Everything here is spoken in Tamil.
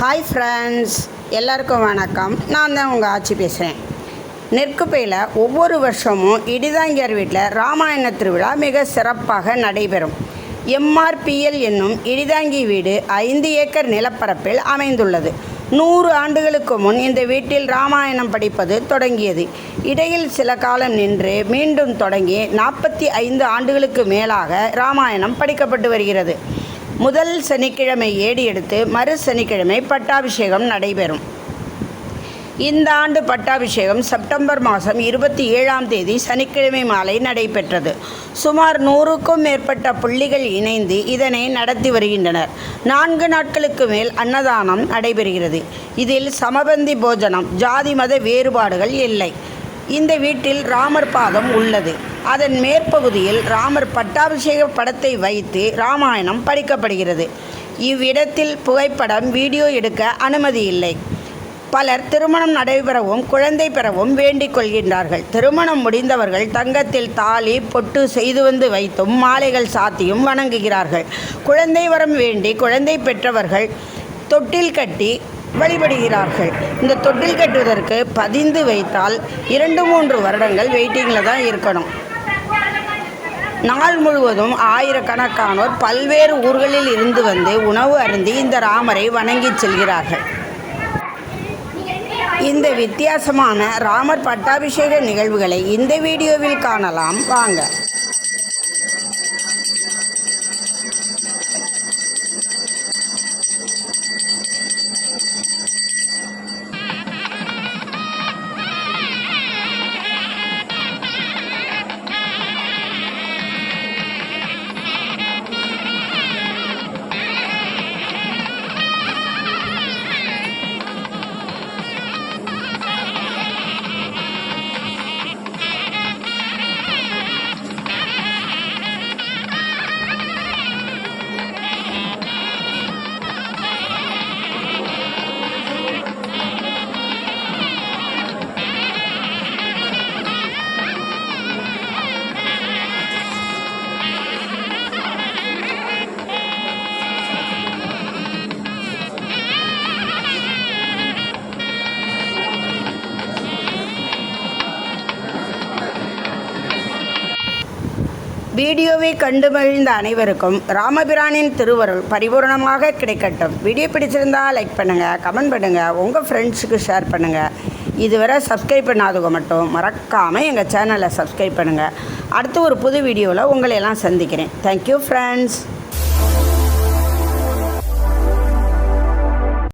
ஹாய் ஃப்ரெண்ட்ஸ் எல்லாருக்கும் வணக்கம். நான் தான் உங்கள் ஆட்சி பேசுகிறேன் நெற்குப்பையில் ஒவ்வொரு வருஷமும் இடிதாங்கியார் வீட்டில் ராமாயண திருவிழா மிக சிறப்பாக நடைபெறும். எம்ஆர்பிஎல் என்னும் இடிதாங்கி வீடு ஐந்து ஏக்கர் நிலப்பரப்பில் அமைந்துள்ளது. நூறு ஆண்டுகளுக்கு முன் இந்த வீட்டில் ராமாயணம் படிப்பது தொடங்கியது. இடையில் சில காலம் நின்று மீண்டும் தொடங்கி நாற்பத்தி ஐந்து ஆண்டுகளுக்கு மேலாக ராமாயணம் படிக்கப்பட்டு வருகிறது. முதல் சனிக்கிழமை ஏடி எடுத்து மறு சனிக்கிழமை பட்டாபிஷேகம் நடைபெறும். இந்த ஆண்டு பட்டாபிஷேகம் செப்டம்பர் மாதம் இருபத்தி ஏழாம் தேதி சனிக்கிழமை மாலை நடைபெற்றது. சுமார் நூறுக்கும் மேற்பட்ட புள்ளிகள் இணைந்து இதனை நடத்தி வருகின்றனர். நான்கு நாட்களுக்கு மேல் அன்னதானம் நடைபெறுகிறது. இதில் சமபந்தி போஜனம் ஜாதி மத வேறுபாடுகள் இல்லை. இந்த வீட்டில் ராமர் பாதம் உள்ளது. அதன் மேற்பகுதியில் ராமர் பட்டாபிஷேக படத்தை வைத்து ராமாயணம் படிக்கப்படுகிறது. இவ்விடத்தில் புகைப்படம் வீடியோ எடுக்க அனுமதி இல்லை. பலர் திருமணம் நடைபெறவும் குழந்தை பெறவும் வேண்டிக் கொள்கின்றார்கள். திருமணம் முடிந்தவர்கள் தங்கத்தில் தாலி பொட்டு செய்து வந்து வைத்தும் மாலைகள் சாத்தியும் வணங்குகிறார்கள். குழந்தை வரம் வேண்டி குழந்தை பெற்றவர்கள் தொட்டில் கட்டி வழிபடுகிறார்கள். இந்த தொட்டில் கட்டுவதற்கு பதிந்து வைத்தால் இரண்டு மூன்று வருடங்கள் வெயிட்டிங்கில் தான் இருக்கணும். நாள் முழுவதும் ஆயிரக்கணக்கானோர் பல்வேறு ஊர்களில் இருந்து வந்து உணவு அருந்தி இந்த ராமரை வணங்கி செல்கிறார்கள். இந்த வித்தியாசமான ராமர் பட்டாபிஷேக நிகழ்வுகளை இந்த வீடியோவில் காணலாம். வாங்க. வீடியோவை கண்டு மகிழ்ந்த அனைவருக்கும் ராமபிரானின் திருவருள் பரிபூர்ணமாக கிடைக்கட்டும். வீடியோ பிடிச்சிருந்தா லைக் பண்ணுங்கள் கமெண்ட் பண்ணுங்கள் உங்கள் ஃப்ரெண்ட்ஸுக்கு ஷேர் பண்ணுங்கள் இதுவரை சப்ஸ்கிரைப் பண்ணாதவங்க மட்டும் மறக்காமல் எங்கள் சேனலை சப்ஸ்கிரைப் பண்ணுங்கள் அடுத்து ஒரு புது வீடியோவில் உங்களை எல்லாம் சந்திக்கிறேன் தேங்க்யூ ஃப்ரெண்ட்ஸ்